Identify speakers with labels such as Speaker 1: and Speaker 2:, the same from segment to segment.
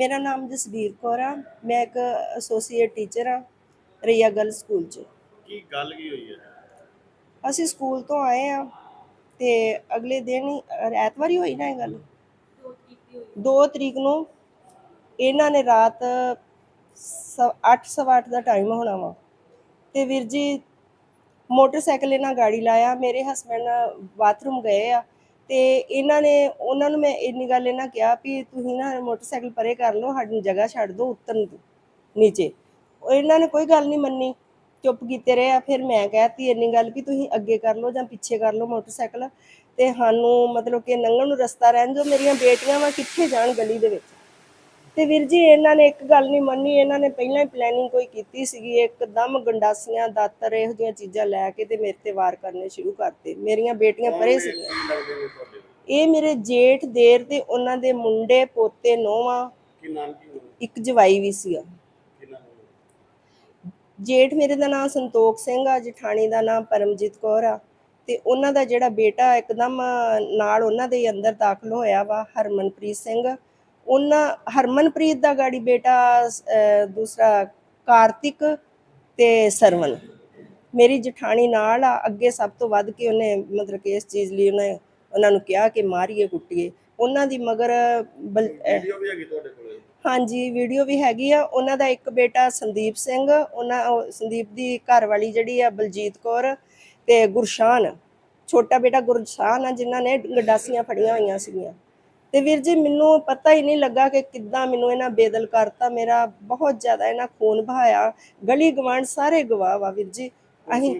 Speaker 1: ਮੇਰਾ ਨਾਮ ਜਸਬੀਰ ਕੌਰ ਆ ਮੈਂ ਇੱਕ ਐਸੋਸੀਏਟ ਟੀਚਰ ਆ ਰਈਆ ਗਰਲ ਸਕੂਲ 'ਚ।
Speaker 2: ਕੀ ਗੱਲ ਕੀ ਹੋਈ ਹੈ?
Speaker 1: ਅਸੀਂ ਸਕੂਲ ਤੋਂ ਆਏ ਆ ਤੇ ਅਗਲੇ ਦਿਨ ਹੀ ਐਤਵਾਰ ਹੀ ਹੋਈ ਨਾ ਇਹ ਗੱਲ? 2 ਤਰੀਕ ਨੂੰ ਇਹਨਾਂ ਨੇ ਰਾਤ 8 ਸਵਾ ਅੱਠ ਦਾ ਟਾਈਮ ਹੋਣਾ ਵਾ। ਤੇ ਵੀਰ ਜੀ ਮੋਟਰਸਾਈਕਲ ਇਹਨਾਂ ਗਾੜੀ ਲਾਇਆ ਮੇਰੇ ਹਸਬੰਡ ਬਾਥਰੂਮ ਗਏ ਆ। ਤੇ ਇਹਨਾਂ ਨੇ, ਉਹਨਾਂ ਨੂੰ ਮੈਂ ਇੰਨੀ ਗੱਲ ਇਹਨਾਂ ਕਿਹਾ ਵੀ ਤੁਸੀਂ ਨਾ ਮੋਟਰਸਾਈਕਲ ਪਰੇ ਕਰ ਲਓ, ਸਾਡੀ ਜਗ੍ਹਾ ਛੱਡ ਦਿਓ ਉਤਰਨ ਦਿਓ ਨੀਚੇ। ਇਹਨਾਂ ਨੇ ਕੋਈ ਗੱਲ ਨਹੀਂ ਮੰਨੀ, ਚੁੱਪ ਕੀਤੇ ਰਹੇ ਆ। ਫਿਰ ਮੈਂ ਕਹਿਤੀ ਇੰਨੀ ਗੱਲ ਵੀ ਤੁਸੀਂ ਅੱਗੇ ਕਰ ਲਓ ਜਾਂ ਪਿੱਛੇ ਕਰ ਲਓ ਮੋਟਰਸਾਈਕਲ। ਤੇ ਸਾਨੂੰ ਮਤਲਬ ਕਿ ਨੰਗਣ ਨੂੰ ਰਸਤਾ ਰਹਿਣ ਜੋ ਮੇਰੀਆਂ ਬੇਟੀਆਂ ਵਾ ਕਿੱਥੇ ਜਾਣ ਗਲੀ ਦੇ ਵਿੱਚ? ਤੇ ਵੀਰ ਜੀ ਇਹਨਾਂ ਨੇ ਇੱਕ ਗੱਲ ਨਹੀਂ ਮੰਨੀ ਇਹਨਾਂ ਨੇ ਪਹਿਲਾਂ ਹੀ ਪਲੈਨਿੰਗ ਕੋਈ ਕੀਤੀ ਸੀਗੀ ਇੱਕਦਮ ਗੰਡਾਸੀਆਂ ਦਾਤਰ ਇਹੋ ਜਿਹੀਆਂ ਚੀਜ਼ਾਂ ਲੈ ਕੇ ਤੇ ਮੇਰੇ ਤੇ ਵਾਰ ਕਰਨੇ ਸ਼ੁਰੂ ਕਰਤੇ। ਮੇਰੀਆਂ ਬੇਟੀਆਂ ਪਰੇ ਸੀਗੀਆਂ।
Speaker 2: ਕੀ ਲੱਗਦੇ ਨੇ ਤੁਹਾਡੇ
Speaker 1: ਇਹ ਮੇਰੇ ਜੇਠ ਦੇਰ ਤੇ ਉਹਨਾਂ ਦੇ ਮੁੰਡੇ ਪੋਤੇ ਨੋਵਾਂ
Speaker 2: ਕੀ ਨਾਮ ਕੀ ਹੋਣਾ
Speaker 1: ਇੱਕ ਜਵਾਈ ਵੀ ਸੀਗਾ।
Speaker 2: ਕੀ ਨਾਮ ਹੋਣਾ
Speaker 1: ਜੇਠ ਮੇਰੇ ਦਾ ਨਾਮ ਸੰਤੋਖ ਸਿੰਘ ਆ ਜਠਾਣੀ ਦਾ ਨਾਮ ਪਰਮਜੀਤ ਕੌਰ ਆ। ਤੇ ਉਹਨਾਂ ਦਾ ਜਿਹੜਾ ਬੇਟਾ ਇੱਕਦਮ ਨਾਲ ਉਹਨਾਂ ਦੇ ਹੀ ਅੰਦਰ ਦਾਖਲ ਹੋਇਆ ਵਾ ਹਰਮਨਪ੍ਰੀਤ ਸਿੰਘ। ਉਹਨਾਂ ਹਰਮਨਪ੍ਰੀਤ ਦਾ ਗਾੜੀ ਬੇਟਾ ਦੂਸਰਾ ਕਾਰਤਿਕ ਤੇ ਸਰਵਨ ਮੇਰੀ ਜਠਾਣੀ ਨਾਲ ਆ ਅੱਗੇ ਸਭ ਤੋਂ ਵੱਧ ਕੇ ਉਹਨੇ ਮਤਲਬ ਕਿ ਇਸ ਚੀਜ਼ ਲਈ ਉਹਨੇ ਉਹਨਾਂ ਨੂੰ ਕਿਹਾ ਕਿ ਮਾਰੀਏ ਕੁੱਟੀਏ। ਉਹਨਾਂ ਦੀ ਮਗਰ
Speaker 2: ਵੀਡੀਓ ਵੀ ਹੈਗੀ ਤੁਹਾਡੇ ਕੋਲ?
Speaker 1: ਹਾਂਜੀ ਵੀਡੀਓ ਵੀ ਹੈਗੀ ਆ। ਉਹਨਾਂ ਦਾ ਇੱਕ ਬੇਟਾ ਸੰਦੀਪ ਸਿੰਘ ਉਹਨਾਂ ਉਹ ਸੰਦੀਪ ਦੀ ਘਰ ਵਾਲੀ ਜਿਹੜੀ ਆ ਬਲਜੀਤ ਕੌਰ ਤੇ ਗੁਰਸ਼ਾਨ। ਛੋਟਾ ਬੇਟਾ ਗੁਰਸ਼ਾਨ ਆ ਜਿਨ੍ਹਾਂ ਨੇ ਗੰਡਾਸੀਆਂ ਫੜੀਆਂ ਹੋਈਆਂ ਸੀਗੀਆਂ। ਤੇ ਵੀਰ ਜੀ ਮੈਨੂੰ ਪਤਾ ਹੀ ਨਹੀਂ ਲੱਗਾ ਕਿ ਕਿੱਦਾਂ ਮੈਨੂੰ ਇਹਨਾਂ ਬੇਦਲ ਕਰਤਾ। ਮੇਰਾ ਬਹੁਤ ਜ਼ਿਆਦਾ ਇਹਨਾਂ ਖੂਨ ਬਹਾਇਆ ਗਲੀ ਗਵਾਂਢ ਸਾਰੇ ਗਵਾਹ ਵਾ ਵੀਰ ਜੀ। ਅਸੀਂ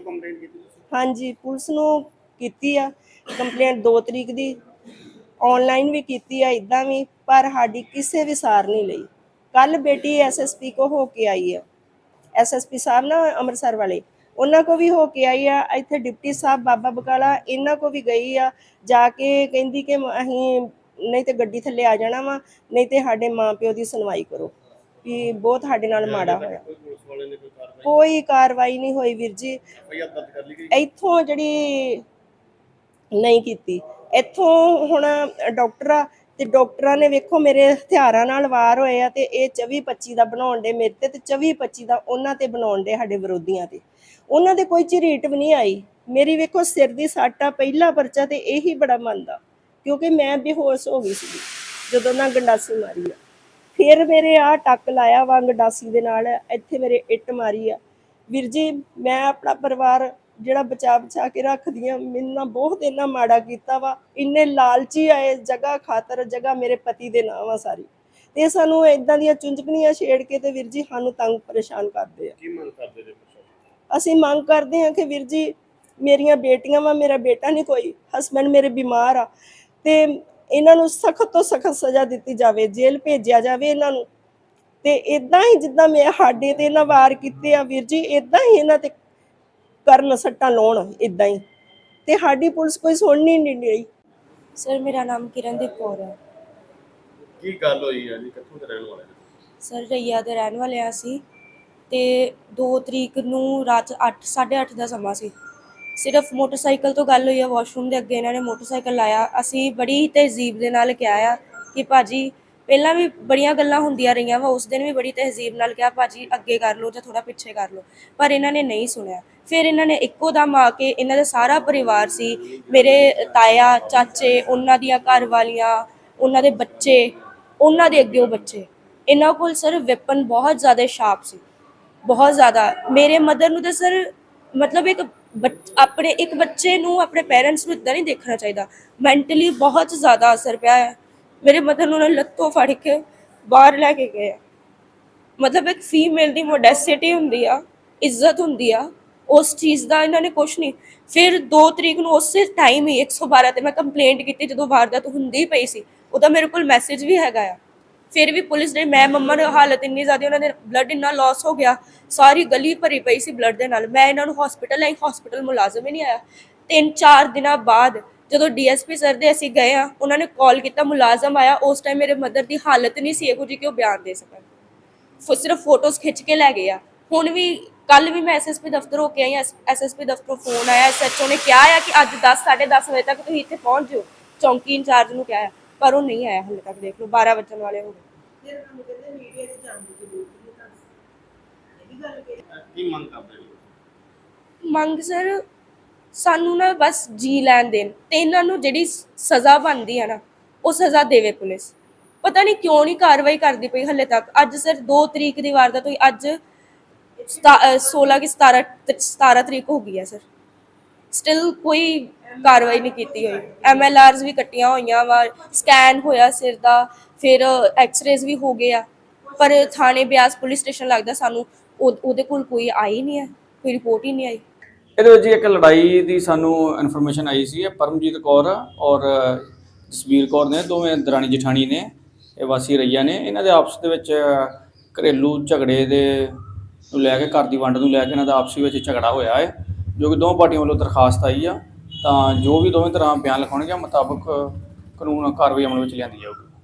Speaker 1: ਹਾਂਜੀ ਪੁਲਿਸ ਨੂੰ ਕੀਤੀ ਆ। ਕੰਪਲੇਂਟ 2 ਤਰੀਕ ਦੀ। ਆਨਲਾਈਨ ਵੀ ਕੀਤੀ ਆ ਇਦਾਂ ਵੀ ਪਰ ਸਾਡੀ ਕਿਸੇ ਵੀ ਸਾਰ ਨਹੀਂ ਲਈ। ਕੱਲ ਬੇਟੀ ਐਸਐਸਪੀ ਕੋ ਹੋ ਕੇ ਆਈ ਆ। ਐਸਐਸਪੀ ਸਾਹਿਬ ਨਾ ਅੰਮ੍ਰਿਤਸਰ ਵਾਲੇ ਉਹਨਾਂ ਕੋ ਵੀ ਹੋ ਕੇ ਆਈ ਆ। ਇੱਥੇ ਡਿਪਟੀ ਸਾਹਿਬ ਬਾਬਾ ਬਕਾਲਾ ਇਹਨਾਂ ਕੋ ਵੀ ਗਈ ਆ। ਜਾ ਕੇ ਕਹਿੰਦੀ ਕਿ ਅਸੀਂ ਨਹੀਂ ਤੇ ਗੱਡੀ ਥੱਲੇ ਆ ਜਾਣਾ ਵਾ ਨਹੀਂ ਤੇ ਸਾਡੇ ਮਾਂ ਪਿਓ ਦੀ ਸੁਣਵਾਈ ਕਰੋ ਵੀ ਬਹੁਤ ਸਾਡੇ ਨਾਲ ਮਾੜਾ ਹੋਇਆ।
Speaker 2: ਕੋਈ ਪੁਲਿਸ ਵਾਲੇ ਨੇ ਕੋਈ ਕਾਰਵਾਈ?
Speaker 1: ਕੋਈ ਕਾਰਵਾਈ ਨਹੀਂ ਹੋਈ ਵੀਰ ਜੀ।
Speaker 2: ਐਫਆਈਆਰ ਦਰਜ ਕਰ ਲਈ ਗਈ?
Speaker 1: ਇੱਥੋਂ ਜਿਹੜੀ ਨਹੀਂ ਕੀਤੀ ਇੱਥੋਂ ਹੁਣ ਡਾਕਟਰ ਆ ਤੇ ਡਾਕਟਰਾਂ ਨੇ ਵੇਖੋ ਮੇਰੇ ਹਥਿਆਰਾਂ ਨਾਲ ਵਾਰ ਹੋਏ ਆ ਤੇ ਇਹ 24 25 ਦਾ ਬਣਾਉਣ ਦੇ ਮੇਰੇ ਤੇ ਤੇ 24 25 ਦਾ ਉਹਨਾਂ ਤੇ ਬਣਾਉਣ ਦੇ ਸਾਡੇ ਵਿਰੋਧੀਆਂ ਤੇ। ਉਹਨਾਂ ਦੇ ਕੋਈ ਝਰੀਟ ਵੀ ਨਹੀਂ ਆਈ। ਮੇਰੀ ਵੇਖੋ ਸਿਰ ਦੀ ਸੱਟ ਆ ਪਹਿਲਾ ਪਰਚਾ ਤੇ ਇਹੀ ਬੜਾ ਮੰਨਦਾ ਕਿਉਂਕਿ ਮੈਂ ਬੇਹੋਸ਼ ਹੋ ਗਈ ਸੀ ਜਦੋਂ ਨਾ ਗੰਡਾਸੀ ਮਾਰੀ ਆ। ਫਿਰ ਮੇਰੇ ਆ ਟੱਕ ਲਾਇਆ ਵਾ ਗੰਡਾਸੀ ਦੇ ਨਾਲ ਇੱਥੇ ਮੇਰੇ ਇੱਟ ਮਾਰੀ ਆ। ਵੀਰ ਜੀ ਮੈਂ ਆਪਣਾ ਪਰਿਵਾਰ ਜਿਹੜਾ ਬਚਾ ਬਚਾ ਕੇ ਰੱਖਦੀ ਆ ਮੈਨੂੰ ਨਾ ਬਹੁਤ ਇੰਨਾ ਮਾੜਾ ਕੀਤਾ ਵਾ। ਇੰਨੇ ਲਾਲਚੀ ਆਏ ਜਗ੍ਹਾ ਖਾਤਰ ਜਗ੍ਹਾ ਮੇਰੇ ਪਤੀ ਦੇ ਨਾਮ ਆ ਸਾਰੀ। ਤੇ ਸਾਨੂੰ ਇਦਾਂ ਦੀਆਂ ਚੁੰਝਕਣੀਆਂ ਛੇੜ ਕੇ ਤੇ ਵੀਰ ਜੀ ਸਾਨੂੰ ਤੰਗ ਪਰੇਸ਼ਾਨ ਕਰਦੇ ਆ।
Speaker 2: ਕੀ ਮੰਗ ਕਰਦੇ ਨੇ ਪ੍ਰਸ਼ਾਸਨ
Speaker 1: ਅਸੀਂ ਮੰਗ ਕਰਦੇ ਹਾਂ ਕਿ ਵੀਰ ਜੀ ਮੇਰੀਆਂ ਬੇਟੀਆਂ ਵਾ ਮੇਰਾ ਬੇਟਾ ਨਹੀਂ ਕੋਈ ਹਸਬੰਡ ਮੇਰੇ ਬਿਮਾਰ ਆ। ਤੇ ਇਹਨਾਂ ਨੂੰ ਸਖਤ ਤੋਂ ਸਖਤ ਸਜ਼ਾ ਦਿੱਤੀ ਜਾਵੇ ਜੇਲ੍ਹ ਭੇਜਿਆ ਜਾਵੇ ਇਹਨਾਂ ਨੂੰ। ਤੇ ਇਦਾਂ ਹੀ ਜਿੱਦਾਂ ਮੈਂ ਸਾਡੇ ਤੇ ਇਹਨਾਂ ਵਾਰ ਕੀਤੇ ਆ ਵੀਰ ਜੀ ਇਦਾਂ ਹੀ ਇਹਨਾਂ ਤੇ ਕਰਨ ਸੱਟਾਂ ਲਾਉਣ ਇਦਾਂ ਹੀ। ਤੇ ਸਾਡੀ ਪੁਲਿਸ ਕੋਈ ਸੁਣਨੀ ਨਹੀਂ ਰਹੀ।
Speaker 3: ਸਰ ਮੇਰਾ ਨਾਮ ਕਿਰਨਦੀਪ ਕੌਰ ਹੈ।
Speaker 2: ਕੀ ਗੱਲ ਹੋਈ ਹੈ ਜੀ? ਕਿੱਥੋਂ ਦੇ ਰਹਿਣ ਵਾਲੇ ਨੇ
Speaker 3: ਸਰ ਰਈਆ ਦੇ ਰਹਿਣ ਵਾਲੇ ਹਾਂ ਅਸੀਂ। ਤੇ 2 ਤਰੀਕ ਨੂੰ ਰਾਤ 8 8:30 ਦਾ ਸਮਾਂ ਸੀ। ਸਿਰਫ ਮੋਟਰਸਾਈਕਲ ਤੋਂ ਗੱਲ ਹੋਈ ਆ, ਵਾਸ਼ਰੂਮ ਦੇ ਅੱਗੇ ਇਹਨਾਂ ਨੇ ਮੋਟਰਸਾਈਕਲ ਲਾਇਆ। ਅਸੀਂ ਬੜੀ ਤਹਿਜ਼ੀਬ ਦੇ ਨਾਲ ਕਿਹਾ ਆ ਕਿ ਭਾਜੀ, ਪਹਿਲਾਂ ਵੀ ਬੜੀਆਂ ਗੱਲਾਂ ਹੁੰਦੀਆਂ ਰਹੀਆਂ ਵਾ, ਉਸ ਦਿਨ ਵੀ ਬੜੀ ਤਹਿਜ਼ੀਬ ਨਾਲ ਕਿਹਾ, ਭਾਜੀ ਅੱਗੇ ਕਰ ਲਓ ਜਾਂ ਥੋੜਾ ਪਿੱਛੇ ਕਰ ਲਓ। ਪਰ ਇਹਨਾਂ ਨੇ ਨਹੀਂ ਸੁਣਿਆ। ਫਿਰ ਇਹਨਾਂ ਨੇ ਇੱਕੋ ਦਮ ਆ ਕੇ ਇਹਨਾਂ ਦਾ ਸਾਰਾ ਪਰਿਵਾਰ ਸੀ, ਮੇਰੇ ਤਾਇਆ, ਚਾਚੇ, ਉਹਨਾਂ ਦੀਆਂ ਘਰ ਵਾਲੀਆਂ, ਉਹਨਾਂ ਦੇ ਬੱਚੇ, ਉਹਨਾਂ ਦੇ ਅੱਗੇ ਉਹ ਬੱਚੇ। ਇਹਨਾਂ ਕੋਲ ਸਰ ਵੈਪਨ ਬਹੁਤ ਜ਼ਿਆਦਾ ਸ਼ਾਰਪ ਸੀ। ਬਹੁਤ ਜ਼ਿਆਦਾ। ਮੇਰੇ ਮਦਰ ਨੂੰ ਤਾਂ ਸਰ ਮਤਲਬ ਇੱਕ ਬੱਚ- ਆਪਣੇ ਇੱਕ ਬੱਚੇ ਨੂੰ ਆਪਣੇ ਪੇਰੈਂਟਸ ਨੂੰ ਇਦਾਂ ਨਹੀਂ ਦੇਖਣਾ ਚਾਹੀਦਾ। ਮੈਂਟਲੀ ਬਹੁਤ ਜ਼ਿਆਦਾ ਅਸਰ ਪਿਆ ਹੈ। ਮੇਰੇ ਮਦਰ ਨੂੰ ਉਹਨਾਂ ਲੱਤੋਂ ਫੜ ਕੇ ਬਾਹਰ ਲੈ ਕੇ ਗਏ ਆ। ਮਤਲਬ ਇੱਕ ਫੀਮੇਲ ਦੀ ਮੋਡੈਸਿਟੀ ਹੁੰਦੀ ਆ, ਇੱਜ਼ਤ ਹੁੰਦੀ ਆ, ਉਸ ਚੀਜ਼ ਦਾ ਇਹਨਾਂ ਨੇ ਕੁਝ ਨਹੀਂ। ਫਿਰ 2 ਤਰੀਕ ਨੂੰ ਉਸੇ ਟਾਈਮ ਹੀ 112 ਤੇ ਮੈਂ ਕੰਪਲੇਂਟ ਕੀਤੀ ਜਦੋਂ ਵਾਰਦਾਤ ਹੁੰਦੀ ਪਈ ਸੀ। ਉਹਦਾ ਮੇਰੇ ਕੋਲ ਮੈਸੇਜ ਵੀ ਹੈਗਾ ਆ। ਫਿਰ ਵੀ ਪੁਲਿਸ ਨੇ, ਮੈਂ, ਮੰਮਾ ਨੂੰ ਹਾਲਤ ਇੰਨੀ ਜ਼ਿਆਦਾ, ਉਹਨਾਂ ਦੇ ਬਲੱਡ ਇੰਨਾ ਲਾਸ ਹੋ ਗਿਆ, ਸਾਰੀ ਗਲੀ ਭਰੀ ਪਈ ਸੀ ਬਲੱਡ ਦੇ ਨਾਲ। ਮੈਂ ਇਹਨਾਂ ਨੂੰ ਹਸਪੀਟਲ ਲਈ ਹਸਪੀਟਲ ਮੁਲਾਜ਼ਮ ਹੀ ਨਹੀਂ ਆਇਆ। ਤਿੰਨ ਚਾਰ ਦਿਨਾਂ ਬਾਅਦ ਜਦੋਂ ਡੀਐਸਪੀ ਸਰ ਦੇ ਅਸੀਂ ਗਏ ਆ ਉਹਨਾਂ ਨੇ ਕਾਲ ਕੀਤਾ, ਮੁਲਾਜ਼ਮ ਆਇਆ। ਉਸ ਟਾਈਮ ਮੇਰੇ ਮਦਰ ਦੀ ਹਾਲਤ ਨਹੀਂ ਸੀ ਇਹੋ ਜਿਹੀ ਕਿ ਉਹ ਬਿਆਨ ਦੇ ਸਕਣ। ਫੋ, ਸਿਰਫ ਫੋਟੋਜ਼ ਖਿੱਚ ਕੇ ਲੈ ਗਏ ਆ। ਹੁਣ ਵੀ ਕੱਲ ਵੀ ਮੈਂ ਐਸਐਸਪੀ ਦਫ਼ਤਰ ਹੋ ਕੇ ਆਈ ਐਸਐਸਪੀ ਦਫ਼ਤਰੋਂ ਫੋਨ ਆਇਆ ਐਸਐਚਓ ਨੇ ਕਿਹਾ ਆ ਕਿ ਅੱਜ 10 10:30 ਵਜੇ ਤੱਕ ਤੁਸੀਂ ਇੱਥੇ ਪਹੁੰਚ ਜਾਓ। ਚੌਂਕੀ ਇੰਚਾਰਜ ਨੂੰ ਕਿਹਾ ਆ। ਪਰ ਉਹ ਨਹੀਂ ਆਇਆ ਹਾਲੇ ਤੱਕ ਦੇਖ ਲਓ 12 ਵਜਣ ਵਾਲੇ ਹੋ ਗਏ
Speaker 1: ਫਿਰ ਸਾਨੂੰ ਕਹਿੰਦੇ ਮੀਡੀਆ 'ਚ ਜਾਣ ਦੀ ਜ਼ਰੂਰਤ ਨਹੀਂ ਤੁਹਾਨੂੰ ਇਹ ਵੀ ਗੱਲ ਕਹੀ।
Speaker 2: ਕੀ ਮੰਗ ਕਰਦੇ ਹੋ?
Speaker 3: ਮੰਗ ਸਰ ਸਾਨੂੰ ਨਾ ਬਸ ਜੀ ਲੈਣ ਦੇਣ ਤੇ ਇਹਨਾਂ ਨੂੰ ਜਿਹੜੀ ਸ- ਸਜ਼ਾ ਬਣਦੀ ਹੈ ਨਾ ਉਹ ਸਜ਼ਾ ਦੇਵੇ ਪੁਲਿਸ। ਪਤਾ ਨਹੀਂ ਕਿਉਂ ਨਹੀਂ ਕਾਰਵਾਈ ਕਰਦੀ ਪਈ ਹੱਲੇ ਤੱਕ। ਅੱਜ ਸਰ 2 ਤਰੀਕ ਦੀ ਵਾਰਦਾਤ ਹੋਈ ਅੱਜ ਸਤਾ- ਅਹ 16 ਕਿ 17 ਤ- 17 ਤਰੀਕ ਹੋ ਗਈ ਹੈ ਸਰ। ਸਟਿਲ ਕੋਈ ਕਾਰਵਾਈ ਨਹੀਂ ਕੀਤੀ ਹੋਈ। ਐਮਐਲਆਰਸ ਵੀ ਕੱਟੀਆਂ ਹੋਈਆਂ ਵਾ ਸਕੈਨ ਹੋਇਆ ਸਿਰ ਦਾ, ਫਿਰ ਐਕਸ-ਰੇਜ਼ ਵੀ ਹੋ ਗਏ ਆ। ਪਰ ਥਾਣੇ ਬਿਆਸ ਪੁਲਿਸ ਸਟੇਸ਼ਨ ਲੱਗਦਾ ਸਾਨੂੰ, ਉਹ- ਉਹਦੇ ਕੋਲ ਕੋਈ ਆਈ ਨਹੀਂ ਹੈ, ਕੋਈ ਰਿਪੋਰਟ ਹੀ ਨਹੀਂ ਆਈ।
Speaker 4: ਇਹਦੇ ਵਿੱਚ ਜੀ ਇੱਕ ਲੜਾਈ ਦੀ ਸਾਨੂੰ ਇਨਫੋਰਮੇਸ਼ਨ ਆਈ ਸੀ, ਇਹ ਪਰਮਜੀਤ ਕੌਰ ਔਰ ਜਸਵੀਰ ਕੌਰ ਨੇ, ਦੋਵੇਂ ਦਰਾਣੀ ਜਠਾਣੀ ਨੇ, ਇਹ ਵਾਸੀ ਰਈਆ ਨੇ। ਇਹਨਾਂ ਦੇ ਆਪਸ ਦੇ ਵਿੱਚ ਘਰੇਲੂ ਝਗੜੇ ਦੇ ਨੂੰ ਲੈ ਕੇ, ਘਰ ਦੀ ਵੰਡ ਨੂੰ ਲੈ ਕੇ ਇਹਨਾਂ ਦਾ ਆਪਸੀ ਵਿੱਚ ਝਗੜਾ ਹੋਇਆ ਹੈ। ਜੋ ਕਿ ਦੋਵਾਂ ਪਾਰਟੀਆਂ ਵੱਲੋਂ ਦਰਖਾਸਤ ਆਈ ਆ, ਤਾਂ ਜੋ ਵੀ ਦੋਵੇਂ ਤਰ੍ਹਾਂ ਬਿਆਨ ਲਿਖਾਉਣਗੇ, ਮੁਤਾਬਕ ਕਾਨੂੰਨ ਕਾਰਵਾਈ ਅਮਲ ਵਿੱਚ ਲਿਆਂਦੀ ਜਾਊਗੀ।